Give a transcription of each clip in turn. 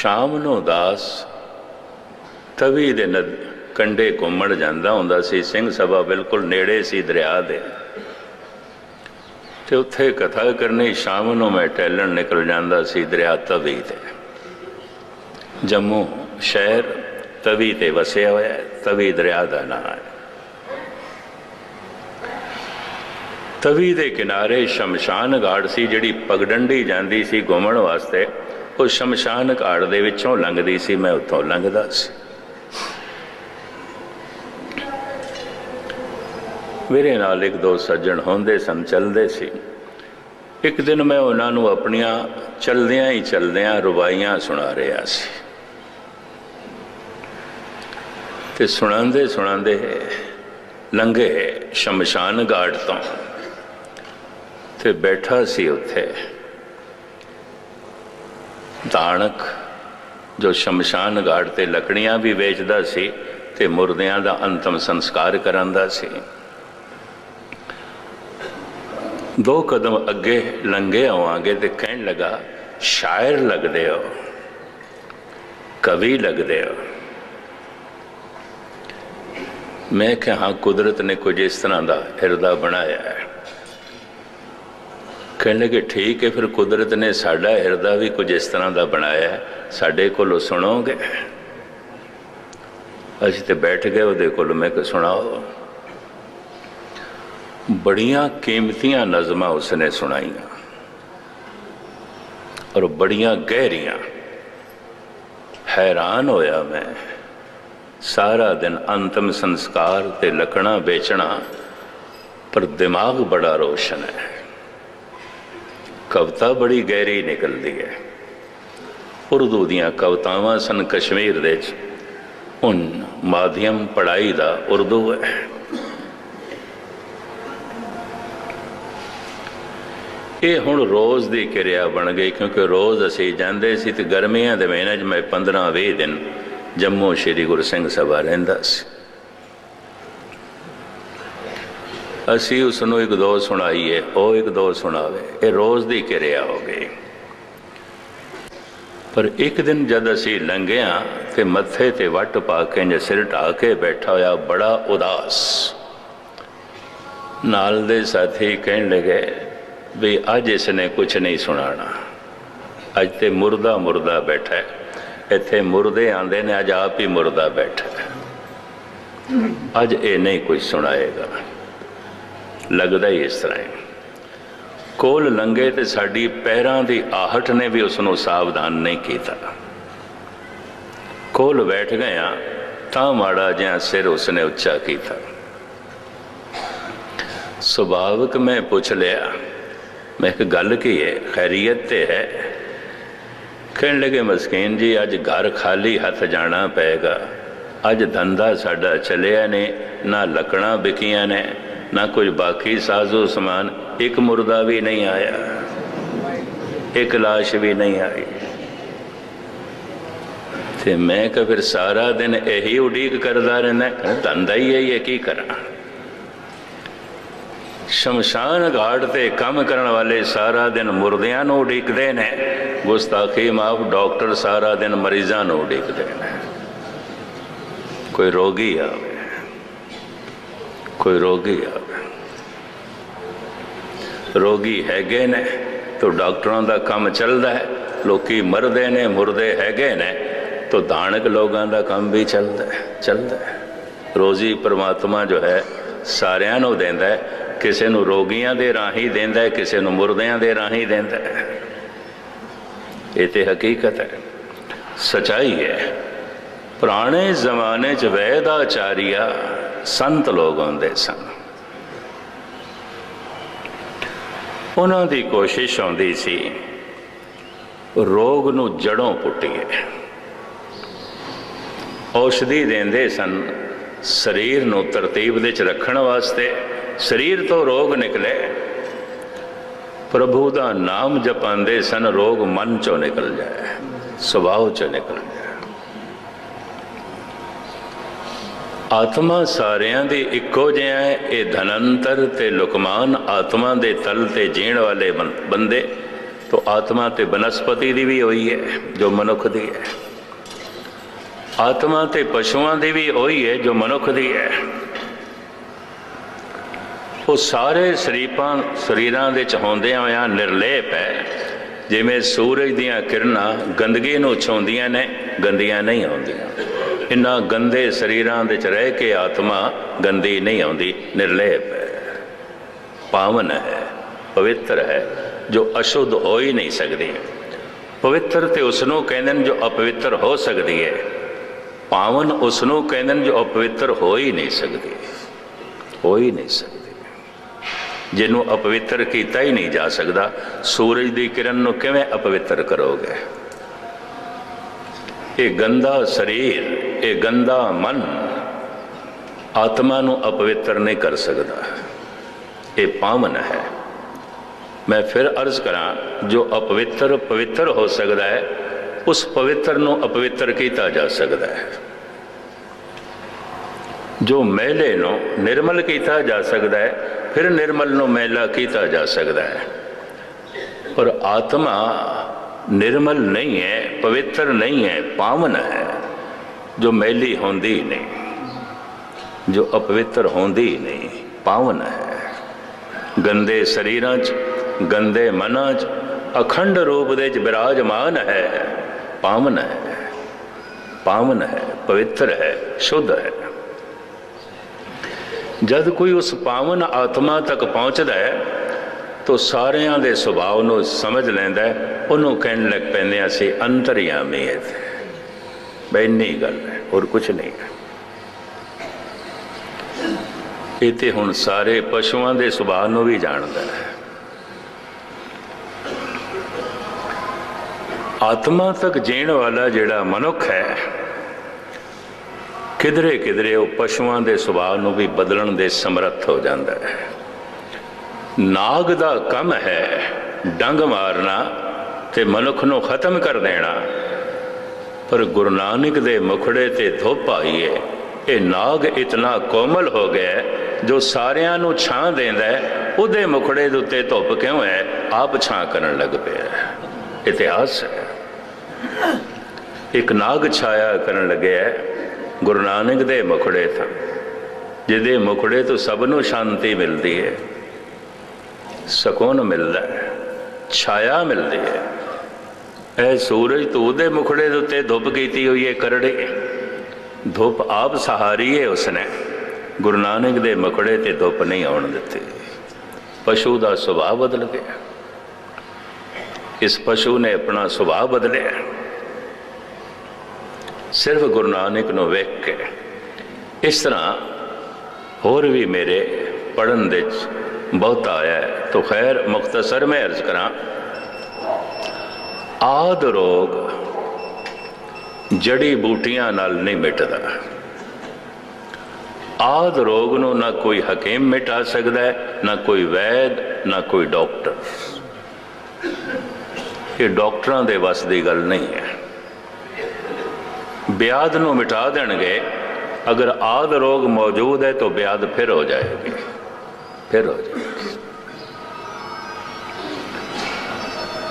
ਸ਼ਾਮ ਨੂੰ ਦਾਸ ਤਵੀ ਦੇ ਨਦ ਕੰਡੇ ਘੁੰਮਣ ਜਾਂਦਾ ਹੁੰਦਾ ਸੀ, ਸਿੰਘ ਸਭਾ ਬਿਲਕੁਲ ਨੇੜੇ ਸੀ ਦਰਿਆ ਦੇ। ਤੇ ਉੱਥੇ ਕਥਾ ਕਰਨੀ ਸ਼ਾਮ ਨੂੰ ਮੈਂ ਟੈਲਣ ਨਿਕਲ ਜਾਂਦਾ ਸੀ ਦਰਿਆ ਤਵੀ ਤੇ। ਜੰਮੂ ਸ਼ਹਿਰ ਤਵੀ ਤੇ ਵਸਿਆ ਹੋਇਆ, ਤਵੀ ਦਰਿਆ ਦਾ ਨਾਮ ਹੈ। ਤਵੀ ਦੇ ਕਿਨਾਰੇ ਸ਼ਮਸ਼ਾਨ ਘਾਟ ਸੀ, ਜਿਹੜੀ ਪਗਡੰਡੀ ਜਾਂਦੀ ਸੀ ਘੁੰਮਣ ਵਾਸਤੇ। ਉਹ ਸ਼ਮਸ਼ਾਨ ਘਾਟ ਦੇ ਵਿੱਚੋਂ ਲੰਘਦੀ ਸੀ, ਮੈਂ ਉੱਥੋਂ ਲੰਘਦਾ ਸੀ। ਮੇਰੇ ਨਾਲ ਇੱਕ ਦੋ ਸੱਜਣ ਹੁੰਦੇ ਸਨ, ਚੱਲਦੇ ਸੀ। ਇੱਕ ਦਿਨ ਮੈਂ ਉਹਨਾਂ ਨੂੰ ਆਪਣੀਆਂ ਚਲਦਿਆਂ ਹੀ ਚਲਦਿਆਂ ਰੁਬਾਈਆਂ ਸੁਣਾ ਰਿਹਾ ਸੀ। ਤੇ ਸੁਣਾਉਂਦੇ ਸੁਣਾਉਂਦੇ ਲੰਘੇ ਸ਼ਮਸ਼ਾਨ ਘਾਟ ਤੋਂ ਤੇ ਬੈਠਾ ਸੀ ਉੱਥੇ। ਦਾਨਕ ਜੋ ਸ਼ਮਸ਼ਾਨ ਘਾਟ ਤੇ ਲੱਕੜੀਆਂ ਵੀ ਵੇਚਦਾ ਸੀ ਤੇ ਮੁਰਦਿਆਂ ਦਾ ਅੰਤਮ ਸੰਸਕਾਰ ਕਰਾਂਦਾ ਸੀ। ਦੋ ਕਦਮ ਅੱਗੇ ਲੰਘੇ ਆਵਾਂਗੇ ਤੇ ਕਹਿਣ ਲੱਗਾ, ਸ਼ਾਇਰ ਲੱਗਦੇ ਹੋ, ਕਵੀ ਲੱਗਦੇ ਹੋ। ਮੈਂ ਕਿਹਾ ਹਾਂ ਕੁਦਰਤ ਨੇ ਕੁਝ ਇਸ ਤਰ੍ਹਾਂ ਦਾ ਹਿਰਦਾ ਬਣਾਇਆ ਹੈ। ਕਹਿੰਦੇ ਕਿ ਠੀਕ ਹੈ ਫਿਰ ਕੁਦਰਤ ਨੇ ਸਾਡਾ ਹਿਰਦਾ ਵੀ ਕੁਝ ਇਸ ਤਰ੍ਹਾਂ ਦਾ ਬਣਾਇਆ ਸਾਡੇ ਕੋਲੋਂ ਸੁਣੋਗੇ? ਅਸੀਂ ਤੇ ਬੈਠ ਗਏ ਉਹਦੇ ਕੋਲ, ਮੈਂ ਕਿ ਸੁਣਾਓ। ਬੜੀਆਂ ਕੀਮਤੀਆਂ ਨਜ਼ਮਾਂ ਉਸਨੇ ਸੁਣਾਈਆਂ ਔਰ ਬੜੀਆਂ ਗਹਿਰੀਆਂ। ਹੈਰਾਨ ਹੋਇਆ ਮੈਂ। ਸਾਰਾ ਦਿਨ ਅੰਤਮ ਸੰਸਕਾਰ ਤੇ ਲਕਣਾ ਵੇਚਣਾ ਪਰ ਦਿਮਾਗ ਬੜਾ ਰੋਸ਼ਨ ਹੈ। ਕਵਤਾ ਬੜੀ ਗਹਿਰੀ ਨਿਕਲਦੀ ਹੈ। ਉਰਦੂ ਦੀਆਂ ਕਵਤਾਵਾਂ ਸਨ ਕਸ਼ਮੀਰ ਦੇ ਚ ਉਨ ਮਾਧਿਅਮ ਪੜਾਈ ਦਾ ਉਰਦੂ ਹੈ। ਇਹ ਹੁਣ ਰੋਜ਼ ਦੀ ਕਿਰਿਆ ਬਣ ਗਈ ਕਿਉਂਕਿ ਰੋਜ਼ ਅਸੀਂ ਜਾਂਦੇ ਸੀ ਤੇ ਗਰਮੀਆਂ ਦੇ ਮਹੀਨੇ 'ਚ ਮੈਂ 15-20 ਦਿਨ ਜੰਮੂ ਸ਼੍ਰੀ ਗੁਰੂ ਸਿੰਘ ਸਭਾ ਰਹਿੰਦਾ ਸੀ। ਅਸੀਂ ਉਸ ਨੂੰ ਇੱਕ ਦੋ ਸੁਣਾਈਏ, ਉਹ ਇੱਕ ਦੋ ਸੁਣਾਵੇ। ਇਹ ਰੋਜ਼ ਦੀ ਕਿਰਿਆ ਹੋ ਗਈ। ਪਰ ਇੱਕ ਦਿਨ ਜਦ ਅਸੀਂ ਲੰਘਿਆ ਤੇ ਮੱਥੇ ਤੇ ਵੱਟ ਪਾ ਕੇ ਜੇ ਸਿਰ ਢਾ ਕੇ ਬੈਠਾ ਹੋਇਆ, ਬੜਾ ਉਦਾਸ। ਨਾਲ ਦੇ ਸਾਥੀ ਕਹਿਣ ਲੱਗੇ ਵੀ ਅੱਜ ਇਸ ਨੇ ਕੁਝ ਨਹੀਂ ਸੁਣਾਣਾ ਅੱਜ ਤੇ ਮੁਰਦਾ ਮੁਰਦਾ ਬੈਠਾ ਹੈ। ਇੱਥੇ ਮੁਰਦੇ ਆਂਦੇ ਨੇ, ਅੱਜ ਆਪ ਹੀ ਮੁਰਦਾ ਬੈਠਾ ਹੈ। ਅੱਜ ਇਹ ਨਹੀਂ ਕੁਝ ਸੁਣਾਏਗਾ। ਲੱਗਦਾ ਹੀ ਇਸ ਤਰ੍ਹਾਂ ਹੈ ਕੋਲ ਲੰਗੇ ਤੇ ਸਾਡੀ ਪੈਰਾਂ ਦੀ ਆਹਟ ਨੇ ਵੀ ਉਸ ਨੂੰ ਸਾਵਧਾਨ ਨਹੀਂ ਕੀਤਾ। ਕੋਲ ਬੈਠ ਗਿਆ, ਤਾਂ ਮਾੜਾ ਜਿਹਾ ਸਿਰ ਉਸਨੇ ਉੱਚਾ ਕੀਤਾ। ਸੁਭਾਵਕ ਮੈਂ ਪੁੱਛ ਲਿਆ, ਮੈਂ ਕਿ ਗੱਲ ਕੀ ਹੈ ਖੈਰੀਅਤ ਤੇ ਹੈ? ਕਹਿਣ ਲੱਗੇ, ਮਸਕੀਨ ਜੀ, ਅੱਜ ਘਰ ਖਾਲੀ ਹੱਥ ਜਾਣਾ ਪਏਗਾ। ਅੱਜ ਧੰਦਾ ਸਾਡਾ ਚੱਲਿਆ ਨੇ, ਨਾ ਲੱਕੜਾਂ ਵਿਕੀਆਂ ਨੇ। ਨਾ ਕੁਝ ਬਾਕੀ ਸਾਜ਼ੋ ਸਮਾਨ, ਇੱਕ ਮੁਰਦਾ ਵੀ ਨਹੀਂ ਆਇਆ, ਇੱਕ ਲਾਸ਼ ਵੀ ਨਹੀਂ ਆਈ। ਤੇ ਮੈਂ ਕਿ ਫਿਰ ਸਾਰਾ ਦਿਨ ਇਹੀ ਉਡੀਕ ਕਰਦਾ ਰਹਿੰਦਾ ਧੰਦਾ ਹੀ ਹੈ ਇਹ ਕੀ ਕਰਾਂ? ਸ਼ਮਸ਼ਾਨ ਘਾਟ ਤੇ ਕੰਮ ਕਰਨ ਵਾਲੇ ਸਾਰਾ ਦਿਨ ਮੁਰਦਿਆਂ ਨੂੰ ਉਡੀਕਦੇ ਨੇ, ਗੁਸਤਾਖੀ ਮਾਫ ਡਾਕਟਰ ਸਾਰਾ ਦਿਨ ਮਰੀਜ਼ਾਂ ਨੂੰ ਉਡੀਕਦੇ ਨੇ। ਕੋਈ ਰੋਗੀ ਆ? ਕੋਈ ਰੋਗੀ ਆਵੇ ਰੋਗੀ ਹੈਗੇ ਨੇ ਤਾਂ ਡਾਕਟਰਾਂ ਦਾ ਕੰਮ ਚੱਲਦਾ ਹੈ। ਲੋਕੀ ਮਰਦੇ ਨੇ, ਮੁਰਦੇ ਹੈਗੇ ਨੇ ਤਾਂ ਦਾਨਕ ਲੋਕਾਂ ਦਾ ਕੰਮ ਵੀ ਚੱਲਦਾ ਹੈ ਚੱਲਦਾ ਹੈ। ਰੋਜ਼ੀ ਪ੍ਰਮਾਤਮਾ ਜੋ ਹੈ ਸਾਰਿਆਂ ਨੂੰ ਦਿੰਦਾ ਹੈ। ਕਿਸੇ ਨੂੰ ਰੋਗੀਆਂ ਦੇ ਰਾਹੀਂ ਦਿੰਦਾ ਹੈ, ਕਿਸੇ ਨੂੰ ਮੁਰਦਿਆਂ ਦੇ ਰਾਹੀਂ ਦਿੰਦਾ ਹੈ। ਇਹ ਤੇ ਹਕੀਕਤ ਹੈ। ਸਚਾਈ ਹੈ। ਪੁਰਾਣੇ ਜ਼ਮਾਨੇ 'ਚ ਵੈਦ ਆਚਾਰੀਆ ਸੰਤ ਲੋਕ ਆਉਂਦੇ ਸਨ। ਉਹਨਾਂ ਦੀ ਕੋਸ਼ਿਸ਼ ਹੁੰਦੀ ਸੀ, ਰੋਗ ਨੂੰ ਜੜੋਂ ਪੁੱਟੀਏ। ਔਸ਼ਧੀ ਦਿੰਦੇ ਸਨ ਸਰੀਰ ਨੂੰ ਤਰਤੀਬ ਵਿੱਚ ਰੱਖਣ ਵਾਸਤੇ। ਸਰੀਰ ਤੋਂ ਰੋਗ ਨਿਕਲੇ। ਪ੍ਰਭੂ ਦਾ ਨਾਮ ਜਪਾਉਂਦੇ ਸਨ, ਰੋਗ ਮਨ ਚੋਂ ਨਿਕਲ ਜਾਏ, ਸੁਭਾਅ ਚੋਂ ਨਿਕਲ ਜਾਏ। ਆਤਮਾ ਸਾਰਿਆਂ ਦੀ ਇੱਕੋ ਜਿਹਾ ਹੈ। ਇਹ ਧਨੰਤਰ ਤੇ ਲੁਕਮਾਨ ਆਤਮਾ ਦੇ ਤਲ ਤੇ ਜੀਣ ਵਾਲੇ ਬੰਦੇ। ਤੋਂ ਆਤਮਾ ਤੇ ਬਨਸਪਤੀ ਦੀ ਵੀ ਹੋਈ ਹੈ, ਜੋ ਮਨੁੱਖ ਦੀ ਹੈ। ਆਤਮਾ ਤੇ ਪਸ਼ੂਆਂ ਦੀ ਵੀ ਹੋਈ ਹੈ, ਜੋ ਮਨੁੱਖ ਦੀ ਹੈ। ਉਹ ਸਾਰੇ ਸਰੀਪਾਂ, ਸਰੀਰਾਂ ਦੇ ਚ ਹੁੰਦਿਆਂ ਹੋਇਆਂ ਨਿਰਲੇਪ ਹੈ। ਜਿਵੇਂ ਸੂਰਜ ਦੀਆਂ ਕਿਰਨਾਂ ਗੰਦਗੀ ਨੂੰ ਛਾਉਂਦੀਆਂ ਨੇ, ਗੰਦੀਆਂ ਨਹੀਂ ਆਉਂਦੀਆਂ ਇਹਨਾਂ ਗੰਦੇ ਸਰੀਰਾਂ ਦੇ ਚ ਰਹਿ ਕੇ ਆਤਮਾ ਗੰਦੀ ਨਹੀਂ ਆਉਂਦੀ, ਨਿਰਲੇਪ ਹੈ। ਪਾਵਨ ਹੈ, ਪਵਿੱਤਰ ਹੈ, ਜੋ ਅਸ਼ੁੱਧ ਹੋ ਹੀ ਨਹੀਂ ਸਕਦੀ। ਪਵਿੱਤਰ ਤੇ ਉਸ ਨੂੰ ਕਹਿੰਦੇ ਨੇ ਜੋ ਅਪਵਿੱਤਰ ਹੋ ਸਕਦੀ ਹੈ। ਪਾਵਨ ਉਸ ਨੂੰ ਕਹਿੰਦੇ ਨੇ ਜੋ ਅਪਵਿੱਤਰ ਹੋ ਹੀ ਨਹੀਂ ਸਕਦੀ। ਹੋ ਹੀ ਨਹੀਂ ਸਕਦੀ। ਜਿਹਨੂੰ ਅਪਵਿੱਤਰ ਕੀਤਾ ਹੀ ਨਹੀਂ ਜਾ ਸਕਦਾ, ਸੂਰਜ ਦੀ ਕਿਰਨ ਨੂੰ ਕਿਵੇਂ ਅਪਵਿੱਤਰ ਕਰੋਗੇ? ਇਹ ਗੰਦਾ ਸਰੀਰ ਇਹ ਗੰਦਾ ਮਨ ਆਤਮਾ ਨੂੰ ਅਪਵਿੱਤਰ ਨਹੀਂ ਕਰ ਸਕਦਾ। ਇਹ ਪਾਵਨ ਹੈ। ਮੈਂ ਫਿਰ ਅਰਜ਼ ਕਰਾਂ, ਜੋ ਅਪਵਿੱਤਰ ਪਵਿੱਤਰ ਹੋ ਸਕਦਾ ਹੈ, ਉਸ ਪਵਿੱਤਰ ਨੂੰ ਅਪਵਿੱਤਰ ਕੀਤਾ ਜਾ ਸਕਦਾ ਹੈ। ਜੋ ਮੈਲੇ ਨੂੰ ਨਿਰਮਲ ਕੀਤਾ ਜਾ ਸਕਦਾ ਹੈ, ਫਿਰ ਨਿਰਮਲ ਨੂੰ ਮੈਲਾ ਕੀਤਾ ਜਾ ਸਕਦਾ ਹੈ। ਪਰ ਆਤਮਾ ਨਿਰਮਲ ਨਹੀਂ ਹੈ, ਪਵਿੱਤਰ ਨਹੀਂ ਹੈ, ਪਾਵਨ ਹੈ। ਜੋ ਮੈਲੀ ਹੁੰਦੀ ਨਹੀਂ, ਜੋ ਅਪਵਿੱਤਰ ਹੁੰਦੀ ਨਹੀਂ, ਪਾਵਨ ਹੈ। ਗੰਦੇ ਸਰੀਰਾਂ 'ਚ, ਗੰਦੇ ਮਨਾਂ 'ਚ, ਅਖੰਡ ਰੂਪ ਦੇ 'ਚ ਬਿਰਾਜਮਾਨ ਹੈ। ਪਾਵਨ ਹੈ। ਪਾਵਨ ਹੈ, ਪਵਿੱਤਰ ਹੈ, ਸ਼ੁੱਧ ਹੈ। ਜਦ ਕੋਈ ਉਸ ਪਾਵਨ ਆਤਮਾ ਤੱਕ ਪਹੁੰਚਦਾ ਹੈ, ਤਾਂ ਸਾਰਿਆਂ ਦੇ ਸੁਭਾਅ ਨੂੰ ਸਮਝ ਲੈਂਦਾ ਉਹਨੂੰ ਕਹਿਣ ਲੱਗ ਪੈਂਦੇ ਅਸੀਂ ਅੰਤਰਯਾਮੀ ਹੈ ਇੰਨੀ ਗੱਲ ਹੈ, ਹੋਰ ਕੁਝ ਨਹੀਂ ਹੈ। ਇਹ ਤੇ ਹੁਣ ਸਾਰੇ ਪਸ਼ੂਆਂ ਦੇ ਸੁਭਾਅ ਨੂੰ ਵੀ ਜਾਣਦਾ ਹੈ। ਆਤਮਾ ਤੱਕ ਜੀਣ ਵਾਲਾ ਜਿਹੜਾ ਮਨੁੱਖ ਹੈ ਕਿਧਰੇ ਕਿਧਰੇ ਉਹ ਪਸ਼ੂਆਂ ਦੇ ਸੁਭਾਅ ਨੂੰ ਵੀ ਬਦਲਣ ਦੇ ਸਮਰੱਥ ਹੋ ਜਾਂਦਾ ਹੈ। ਨਾਗ ਦਾ ਕੰਮ ਹੈ ਡੰਗ ਮਾਰਨਾ ਤੇ ਮਨੁੱਖ ਨੂੰ ਖਤਮ ਕਰ ਦੇਣਾ। ਪਰ ਗੁਰੂ ਨਾਨਕ ਦੇ ਮੁਖੜੇ ਤੇ ਧੁੱਪ ਆਈ ਹੈ ਇਹ ਨਾਗ ਇਤਨਾ ਕੋਮਲ ਹੋ ਗਿਆ ਜੋ ਸਾਰਿਆਂ ਨੂੰ ਛਾਂ ਦਿੰਦਾ ਉਹਦੇ ਮੁਖੜੇ ਦੇ ਉੱਤੇ ਧੁੱਪ ਕਿਉਂ ਹੈ? ਆਪ ਛਾਂ ਕਰਨ ਲੱਗ ਪਿਆ ਇਤਿਹਾਸ ਹੈ। ਇੱਕ ਨਾਗ ਛਾਇਆ ਕਰਨ ਲੱਗਿਆ ਗੁਰੂ ਨਾਨਕ ਦੇ ਮੁਖੜੇ ਤੋਂ ਜਿਹਦੇ ਮੁਖੜੇ ਤੋਂ ਸਭ ਨੂੰ ਸ਼ਾਂਤੀ ਮਿਲਦੀ ਹੈ। ਸਕੂਨ ਮਿਲਦਾ ਹੈ, ਛਾਇਆ ਮਿਲਦੀ ਹੈ। ਇਹ ਸੂਰਜ ਤੋਂ ਉਹਦੇ ਮੁਖੜੇ ਦੇ ਉੱਤੇ ਧੁੱਪ ਕੀਤੀ ਹੋਈ ਹੈ ਕਰੜੇ। ਧੁੱਪ ਆਪ ਸਹਾਰੀ ਹੈ ਉਸਨੇ। ਗੁਰੂ ਨਾਨਕ ਦੇ ਮੁਖੜੇ ਤੇ ਧੁੱਪ ਨਹੀਂ ਆਉਣ ਦਿੱਤੀ। ਪਸ਼ੂ ਦਾ ਸੁਭਾਅ ਬਦਲ ਗਿਆ। ਇਸ ਪਸ਼ੂ ਨੇ ਆਪਣਾ ਸੁਭਾਅ ਬਦਲਿਆ। ਸਿਰਫ ਗੁਰੂ ਨਾਨਕ ਨੂੰ ਵੇਖ ਕੇ ਇਸ ਤਰ੍ਹਾਂ ਹੋਰ ਵੀ ਮੇਰੇ ਪੜਨ ਦੇ ਚ ਬਹੁਤ ਆਇਆ ਤਾਂ ਖੈਰ ਮੁਖਤਸਰ ਮੈਂ ਅਰਜ਼ ਕਰਾਂ। ਆਦ ਰੋਗ ਜੜੀ ਬੂਟੀਆਂ ਨਾਲ ਨਹੀਂ ਮਿਟਦਾ। ਆਦ ਰੋਗ ਨੂੰ ਨਾ ਕੋਈ ਹਕੀਮ ਮਿਟਾ ਸਕਦਾ ਹੈ, ਨਾ ਕੋਈ ਵੈਦ, ਨਾ ਕੋਈ ਡਾਕਟਰ। ਇਹ ਡਾਕਟਰਾਂ ਦੇ ਵੱਸ ਦੀ ਗੱਲ ਨਹੀਂ ਹੈ। ਬਿਆਦ ਨੂੰ ਮਿਟਾ ਦੇਣਗੇ, ਅਗਰ ਆਦ ਰੋਗ ਮੌਜੂਦ ਹੈ ਤਾਂ ਬਿਆਦ ਫਿਰ ਹੋ ਜਾਏਗੀ। ਫਿਰ ਹੋ ਜਾਏਗੀ।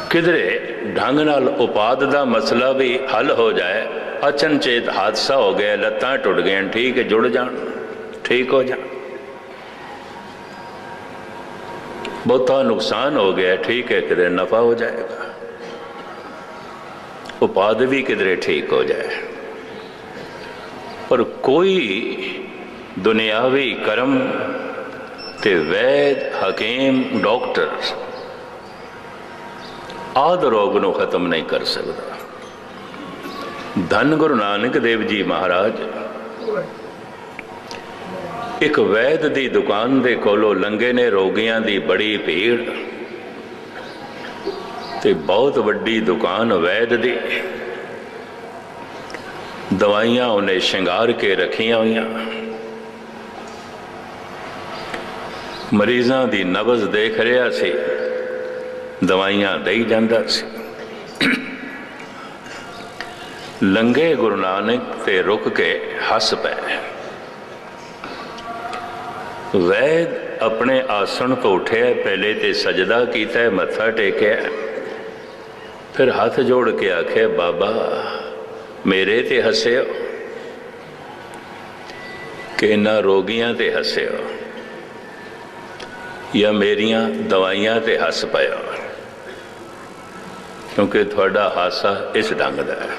ਕਿਧਰੇ ਢੰਗ ਨਾਲ ਉਪਾਦ ਦਾ ਮਸਲਾ ਵੀ ਹੱਲ ਹੋ ਜਾਏ, ਅਚਨਚੇਤ ਹਾਦਸਾ ਹੋ ਗਿਆ, ਲੱਤਾਂ ਟੁੱਟ ਗਈਆਂ, ਠੀਕ ਹੈ, ਜੁੜ ਜਾਣ, ਠੀਕ ਹੋ ਜਾਣ। ਬਹੁਤਾ ਨੁਕਸਾਨ ਹੋ ਗਿਆ, ਠੀਕ ਹੈ, ਕਿਧਰੇ ਨਫਾ ਹੋ ਜਾਏਗਾ। ਉਪਾਦ ਵੀ ਕਿਧਰੇ ਠੀਕ ਹੋ ਜਾਏ। ਪਰ ਕੋਈ ਦੁਨਿਆਵੀ ਕਰਮ ਤੇ ਵੈਦ, ਹਕੀਮ ਡਾਕਟਰ ਆਦ ਰੋਗ ਨੂੰ ਖਤਮ ਨਹੀਂ ਕਰ ਸਕਦਾ। ਧੰਨ ਗੁਰੂ ਨਾਨਕ ਦੇਵ ਜੀ ਮਹਾਰਾਜ, ਇੱਕ ਵੈਦ ਦੀ ਦੁਕਾਨ ਦੇ ਕੋਲੋਂ ਲੰਗੇ ਨੇ ਰੋਗੀਆਂ ਦੀ ਬੜੀ ਭੀੜ ਤੇ ਬਹੁਤ ਵੱਡੀ ਦੁਕਾਨ ਵੈਦ ਦੀ। ਦਵਾਈਆਂ ਉਹਨੇ ਸ਼ਿੰਗਾਰ ਕੇ ਰੱਖੀਆਂ ਹੋਈਆਂ। ਮਰੀਜ਼ਾਂ ਦੀ ਨਬਜ਼ ਦੇਖ ਰਿਹਾ ਸੀ। ਦਵਾਈਆਂ ਦੇਈ ਜਾਂਦਾ ਸੀ। ਲੰਗੇ ਗੁਰੂ ਨਾਨਕ ਤੇ ਰੁਕ ਕੇ ਹੱਸ ਪਏ। ਵੈਦ ਆਪਣੇ ਆਸਣ ਤੋਂ ਉੱਠਿਆ, ਪਹਿਲੇ ਤੇ ਸਜਦਾ ਕੀਤਾ, ਮੱਥਾ ਟੇਕਿਆ। ਫਿਰ ਹੱਥ ਜੋੜ ਕੇ ਆਖਿਆ, ਬਾਬਾ, ਮੇਰੇ ਤੇ ਹੱਸਿਓ। ਕਿ ਨਾ ਰੋਗੀਆਂ ਤੇ ਹੱਸਿਓ। ਜਾਂ ਮੇਰੀਆਂ ਦਵਾਈਆਂ ਤੇ ਹੱਸ ਪਿਓ ਕਿਉਂਕਿ ਤੁਹਾਡਾ ਹਾਸਾ ਇਸ ਢੰਗ ਦਾ ਹੈ।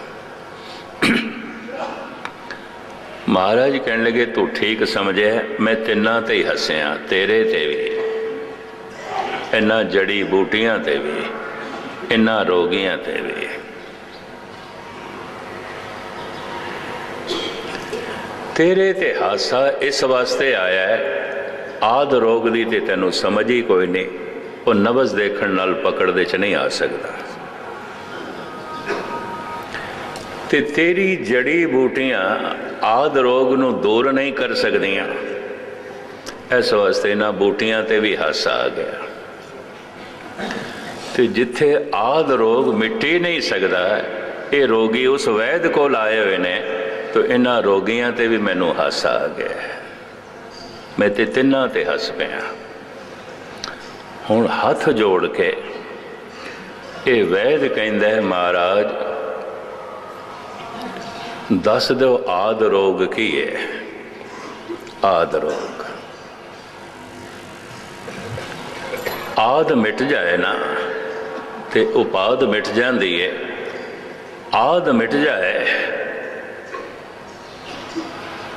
ਮਹਾਰਾਜ ਕਹਿਣ ਲੱਗੇ, ਤੂੰ ਠੀਕ ਸਮਝਿਆ ਮੈਂ ਤਿੰਨਾਂ ਤੇ ਹੀ ਹੱਸਿਆ, ਤੇਰੇ ਤੇ ਵੀ। ਇਹਨਾਂ ਜੜੀ ਬੂਟੀਆਂ ਤੇ ਵੀ ਇਨ੍ਹਾਂ ਰੋਗੀਆਂ ਤੇ ਵੀ। ਤੇਰੇ ਤੇ ਹਾਸਾ ਇਸ ਵਾਸਤੇ ਆਇਆ ਹੈ, ਆਦ ਰੋਗ ਦੀ ਤੇ ਤੈਨੂੰ ਸਮਝ ਹੀ ਕੋਈ ਨਹੀਂ, ਉਹ ਨਬਜ਼ ਦੇਖਣ ਨਾਲ ਪਕੜ ਦੇ ਚ ਨਹੀਂ ਆ ਸਕਦਾ। ਤੇ ਤੇਰੀ ਜੜੀ ਬੂਟੀਆਂ ਆਦ ਰੋਗ ਨੂੰ ਦੂਰ ਨਹੀਂ ਕਰ ਸਕਦੀਆਂ। ਇਸ ਵਾਸਤੇ ਇਹਨਾਂ ਬੂਟੀਆਂ ਤੇ ਵੀ ਹਾਸਾ ਆ ਗਿਆ। ਤੇ ਜਿੱਥੇ ਆਦ ਰੋਗ ਮਿਟੀ ਨਹੀਂ ਸਕਦਾ, ਇਹ ਰੋਗੀ ਉਸ ਵੈਦ ਕੋਲ ਆਏ ਹੋਏ ਨੇ, ਤਾਂ ਇਹਨਾਂ ਰੋਗੀਆਂ ਤੇ ਵੀ ਮੈਨੂੰ ਹਾਸਾ ਆ ਗਿਆ। ਮੈਂ ਤੇ ਤਿੰਨਾਂ ਤੇ ਹੱਸ ਪਿਆ। ਹੁਣ ਹੱਥ ਜੋੜ ਕੇ ਇਹ ਵੈਦ ਕਹਿੰਦਾ ਮਹਾਰਾਜ ਦੱਸ ਦਿਓ, ਆਦ ਰੋਗ ਕੀ ਹੈ ਆਦ ਰੋਗ। ਆਦ ਮਿਟ ਜਾਏ ਨਾ, ਤੇ ਉਪਾਦ ਮਿਟ ਜਾਂਦੀ ਹੈ ਆਦ ਮਿਟ ਜਾਏ,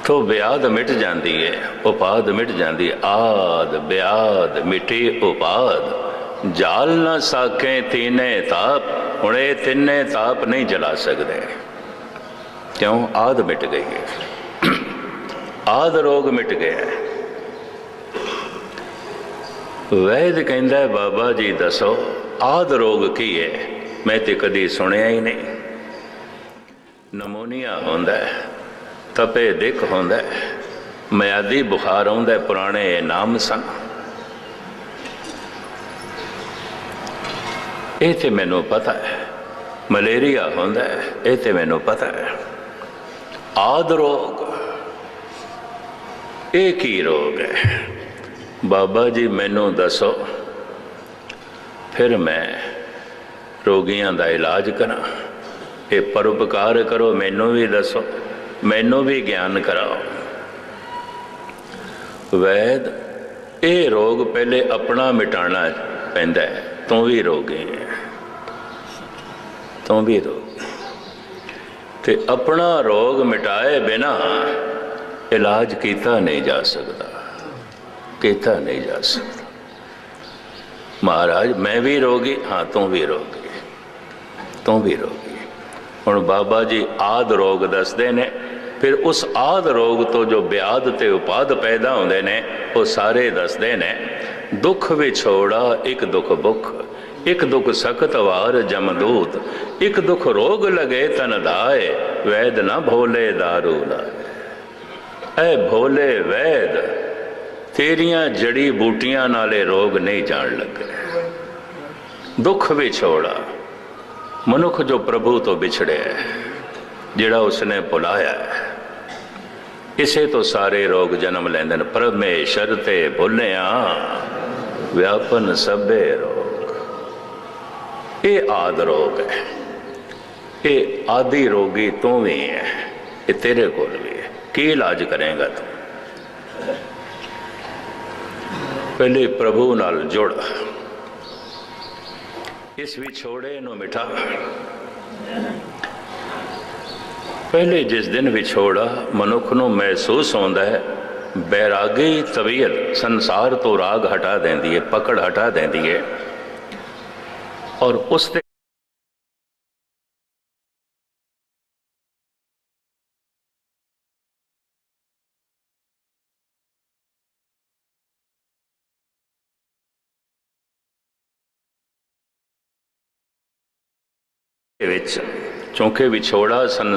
ਤੋ ਵਿਆਦ ਮਿਟ ਜਾਂਦੀ ਹੈ ਉਪਾਦ ਮਿਟ ਜਾਂਦੀ ਹੈ ਆਦ, ਵਿਆਦ ਮਿਟੇ ਉਪਾਦ। ਜਾਲ ਨਾ ਸਾਕੇ ਤੀਨੇ ਤਾਪ, ਹੁਣੇ ਤਿੰਨੇ ਤਾਪ ਨਹੀਂ ਜਲਾ ਸਕਦੇ। ਕਿਉਂ? ਆਦ ਮਿਟ ਗਈ ਹੈ। ਆਦ ਰੋਗ ਮਿਟ ਗਿਆ ਵੈਦ ਕਹਿੰਦਾ ਬਾਬਾ ਜੀ ਦੱਸੋ, ਆਦ ਰੋਗ ਕੀ ਹੈ? ਮੈਂ ਤੇ ਕਦੀ ਸੁਣਿਆ ਹੀ ਨਹੀਂ। ਨਮੋਨੀਆ ਹੁੰਦਾ ਤਪੇ ਦਿੱਖ ਹੁੰਦਾ ਹੈ। ਮਿਆਦੀ ਬੁਖਾਰ ਆਉਂਦਾ ਪੁਰਾਣੇ ਨਾਮ ਸਨ। ਇਹ ਤੇ ਮੈਨੂੰ ਪਤਾ ਹੈ। ਮਲੇਰੀਆ ਹੁੰਦਾ ਇਹ ਤੇ ਮੈਨੂੰ ਪਤਾ ਹੈ। ਆਦ ਰੋਗ ਇਹ ਕੀ ਰੋਗ ਹੈ? ਬਾਬਾ ਜੀ ਮੈਨੂੰ ਦੱਸੋ। ਫਿਰ ਮੈਂ ਰੋਗੀਆਂ ਦਾ ਇਲਾਜ ਕਰਾਂ। ਇਹ ਪਰਉਪਕਾਰ ਕਰੋ, ਮੈਨੂੰ ਵੀ ਦੱਸੋ। ਮੈਨੂੰ ਵੀ ਗਿਆਨ ਕਰਾਓ। ਵੈਦ, ਇਹ ਰੋਗ ਪਹਿਲੇ ਆਪਣਾ ਮਿਟਾਣਾ ਪੈਂਦਾ ਹੈ। ਤੂੰ ਵੀ ਰੋਗੀ ਹੈ। ਤੂੰ ਵੀ ਰੋਗੀ ਤੇ ਆਪਣਾ ਰੋਗ ਮਿਟਾਏ ਬਿਨਾ ਇਲਾਜ ਕੀਤਾ ਨਹੀਂ ਜਾ ਸਕਦਾ, ਕੀਤਾ ਨਹੀਂ ਜਾ ਸਕਦਾ। ਮਹਾਰਾਜ, ਮੈਂ ਵੀ ਰੋਗੀ, ਹਾਂ, ਤੂੰ ਵੀ ਰੋਗੀ, ਤੂੰ ਵੀ ਰੋਗੀ। ਹੁਣ ਬਾਬਾ ਜੀ ਆਦ ਰੋਗ ਦੱਸਦੇ ਨੇ, ਫਿਰ ਉਸ ਆਦ ਰੋਗ ਤੋਂ ਜੋ ਬਿਆਦ ਤੇ ਉਪਾਦ ਪੈਦਾ ਹੁੰਦੇ ਨੇ, ਉਹ ਸਾਰੇ ਦੱਸਦੇ ਨੇ, ਦੁੱਖ ਵਿਛੋੜਾ ਇੱਕ ਦੁੱਖ ਬੁੱਖ ਇਕ ਦੁੱਖ ਸਖਤ ਵਾਰ ਜਮਦੂਤ ਇਕ ਦੁੱਖ ਰੋਗ ਲਗੇ ਤਨ ਦਾਏ, ਵੈਦ ਨਾ ਭੋਲੇ ਦਾਰੂ ਲਾਏ ਐ ਭੋਲੇ ਵੈਦ, ਤੇਰੀਆਂ ਜੜੀ ਬੂਟੀਆਂ ਨਾਲੇ ਰੋਗ ਨਹੀਂ ਜਾਣ ਲੱਗੇ। ਦੁੱਖ ਵਿਛੋੜਾ ਮਨੁੱਖ ਜੋ ਪ੍ਰਭੂ ਤੋਂ ਵਿਛੜਿਆ ਜਿਹੜਾ ਉਸਨੇ ਭੁਲਾਇਆ ਇਸੇ ਤੋਂ ਸਾਰੇ ਰੋਗ ਜਨਮ ਲੈਂਦੇ ਨੇ, ਪਰਮੇਸ਼ਰ ਤੇ ਭੁੱਲਿਆ, ਵਿਆਪਨ ਸਭੇ ਰੋਗ। ਇਹ ਆਦ ਰੋਗ ਹੈ। ਇਹ ਆਦੀ ਰੋਗੀ ਤੂੰ ਵੀ ਹੈ। ਇਹ ਤੇਰੇ ਕੋਲ ਵੀ ਹੈ। ਕੀ ਇਲਾਜ ਕਰੇਗਾ ਤੂੰ? ਪਹਿਲੇ ਪ੍ਰਭੂ ਨਾਲ ਜੁੜ। ਇਸ ਵਿਛੋੜੇ ਨੂੰ ਮਿਠਾ ਪਹਿਲੇ ਜਿਸ ਦਿਨ ਵਿਛੋੜਾ ਮਨੁੱਖ ਨੂੰ ਮਹਿਸੂਸ ਹੁੰਦਾ ਹੈ, ਬੈਰਾਗੀ ਤਬੀਅਤ ਸੰਸਾਰ ਤੋਂ ਰਾਗ ਹਟਾ ਦਿੰਦੀ ਹੈ, ਪਕੜ ਹਟਾ ਦਿੰਦੀ ਹੈ। ਔਰ ਉਸ ਤੇ ਵਿੱਚ ਚੌਂਕੇ ਵਿਛੋੜਾ ਸੰ